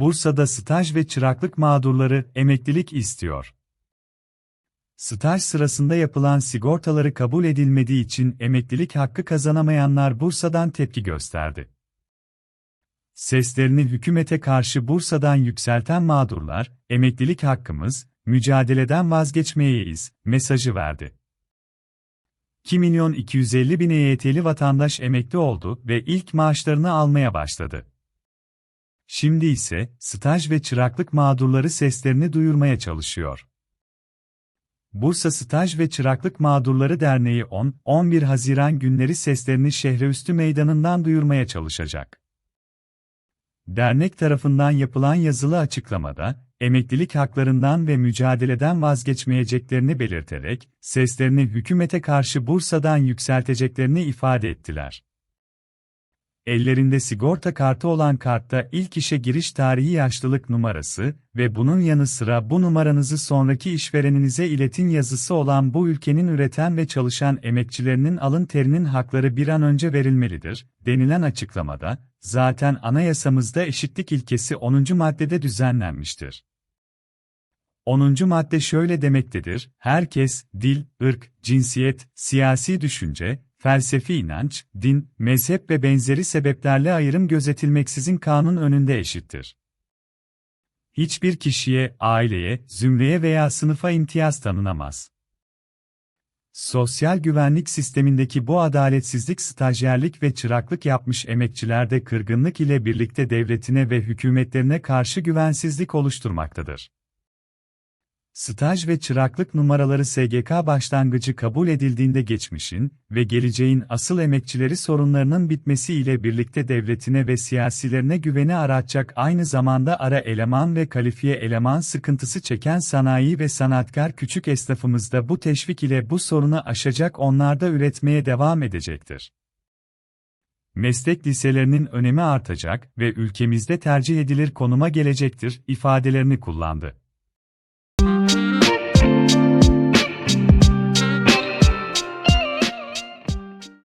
Bursa'da staj ve çıraklık mağdurları emeklilik istiyor. Staj sırasında yapılan sigortaları kabul edilmediği için emeklilik hakkı kazanamayanlar Bursa'dan tepki gösterdi. Seslerini hükümete karşı Bursa'dan yükselten mağdurlar, emeklilik hakkımız, mücadeleden vazgeçmeyeyiz, mesajı verdi. 2 milyon 250 bin EYT'li vatandaş emekli oldu ve ilk maaşlarını almaya başladı. Şimdi ise, staj ve çıraklık mağdurları seslerini duyurmaya çalışıyor. Bursa Staj ve Çıraklık Mağdurları Derneği 10-11 Haziran günleri seslerini Şehreüstü Meydanı'ndan duyurmaya çalışacak. Dernek tarafından yapılan yazılı açıklamada, emeklilik haklarından ve mücadeleden vazgeçmeyeceklerini belirterek, seslerini hükümete karşı Bursa'dan yükselteceklerini ifade ettiler. Ellerinde sigorta kartı olan kartta ilk işe giriş tarihi yaşlılık numarası ve bunun yanı sıra bu numaranızı sonraki işvereninize iletin yazısı olan bu ülkenin üreten ve çalışan emekçilerinin alın terinin hakları bir an önce verilmelidir, denilen açıklamada, zaten anayasamızda eşitlik ilkesi 10. maddede düzenlenmiştir. 10. madde şöyle demektedir, herkes, dil, ırk, cinsiyet, siyasi düşünce, felsefi inanç, din, mezhep ve benzeri sebeplerle ayrım gözetilmeksizin kanun önünde eşittir. Hiçbir kişiye, aileye, zümreye veya sınıfa imtiyaz tanınamaz. Sosyal güvenlik sistemindeki bu adaletsizlik stajyerlik ve çıraklık yapmış emekçilerde kırgınlık ile birlikte devletine ve hükümetlerine karşı güvensizlik oluşturmaktadır. Staj ve çıraklık numaraları SGK başlangıcı kabul edildiğinde geçmişin ve geleceğin asıl emekçileri sorunlarının bitmesi ile birlikte devletine ve siyasilerine güveni aratacak aynı zamanda ara eleman ve kalifiye eleman sıkıntısı çeken sanayi ve sanatkar küçük esnafımızda bu teşvik ile bu sorunu aşacak onlarda üretmeye devam edecektir. Meslek liselerinin önemi artacak ve ülkemizde tercih edilir konuma gelecektir ifadelerini kullandı.